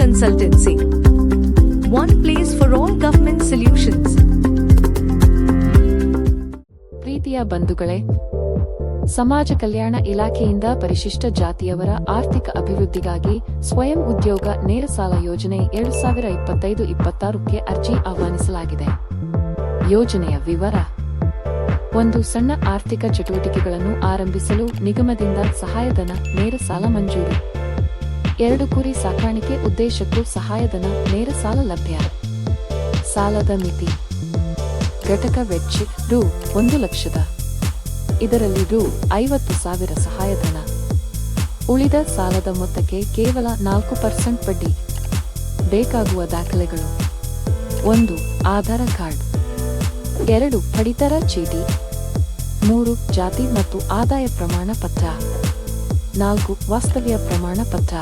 Consultancy. One place for all government solutions. ಪ್ರೀತಿಯ ಬಂಧುಗಳೇ, ಸಮಾಜ ಕಲ್ಯಾಣ ಇಲಾಖೆಯಿಂದ ಪರಿಶಿಷ್ಟ ಜಾತಿಯವರ ಆರ್ಥಿಕ ಅಭಿವೃದ್ಧಿಗಾಗಿ ಸ್ವಯಂ ಉದ್ಯೋಗ ನೇರ ಸಾಲ ಯೋಜನೆ ಎರಡು ಸಾವಿರ ಇಪ್ಪತ್ತೈದು ಇಪ್ಪತ್ತಾರಕ್ಕೆ ಅರ್ಜಿ ಆಹ್ವಾನಿಸಲಾಗಿದೆ ಯೋಜನೆಯ ವಿವರ, ಒಂದು ಸಣ್ಣ ಆರ್ಥಿಕ ಚಟುವಟಿಕೆಗಳನ್ನು ಆರಂಭಿಸಲು ನಿಗಮದಿಂದ ಸಹಾಯಧನ, ನೇರ ಸಾಲ ಮಂಜೂರು ಎರಡು ಕುರಿ ಸಾಕಾಣಿಕೆ ಉದ್ದೇಶಕ್ಕೂ ಸಹಾಯಧನ, ನೇರ ಸಾಲ ಲಭ್ಯ. ಸಾಲದ ಮಿತಿ. ಘಟಕ ವೆಚ್ಚ ರು ಒಂದು ಲಕ್ಷದ. ಇದರಲ್ಲಿ ರು ಐವತ್ತು ಸಾವಿರ ಸಹಾಯಧನ. ಉಳಿದ ಸಾಲದ ಮೊತ್ತಕ್ಕೆ ಕೇವಲ ನಾಲ್ಕು ಪರ್ಸೆಂಟ್ ಬಡ್ಡಿ. ಬೇಕಾಗುವ ದಾಖಲೆಗಳು. ಒಂದು, ಆಧಾರ ಕಾರ್ಡ್. ಎರಡು, ಪಡಿತರ ಚೀಟಿ. ಮೂರು, ಜಾತಿ ಮತ್ತು ಆದಾಯ ಪ್ರಮಾಣ ಪತ್ರ. ನಾಲ್ಕು, ವಾಸ್ತವ್ಯ ಪ್ರಮಾಣ ಪತ್ರ.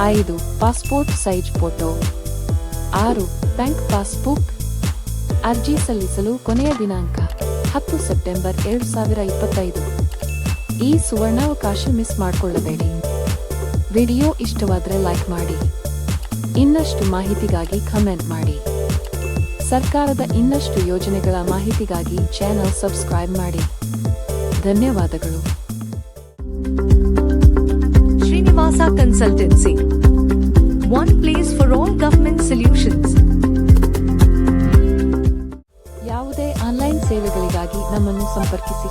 ಐದು ಪಾಸ್ಪೋರ್ಟ್ ಸೈಜ್ ಫೋಟೋ. ಆರು ಬ್ಯಾಂಕ್ ಪಾಸ್ಬುಕ್. ಅರ್ಜಿ ಸಲ್ಲಿಸಲು ಕೊನೆಯ ದಿನಾಂಕ ಹತ್ತು ಸೆಪ್ಟೆಂಬರ್ ಎರಡು ಸಾವಿರ ಇಪ್ಪತ್ತೈದು. ಈ ಸುವರ್ಣಾವಕಾಶ ಮಿಸ್ ಮಾಡಿಕೊಳ್ಳಬೇಡಿ. ವಿಡಿಯೋ ಇಷ್ಟವಾದರೆ ಲೈಕ್ ಮಾಡಿ. ಇನ್ನಷ್ಟು ಮಾಹಿತಿಗಾಗಿ ಕಮೆಂಟ್ ಮಾಡಿ. ಸರ್ಕಾರದ ಇನ್ನಷ್ಟು ಯೋಜನೆಗಳ ಮಾಹಿತಿಗಾಗಿ ಚಾನೆಲ್ ಸಬ್ಸ್ಕ್ರೈಬ್ ಮಾಡಿ. ಧನ್ಯವಾದಗಳು. Srinivasa Consultancy. Place for all government solutions. ಯಾವುದೇ ಆನ್ಲೈನ್ ಸೇವೆಗಳಿಗಾಗಿ ನಮ್ಮನ್ನು ಸಂಪರ್ಕಿಸಿ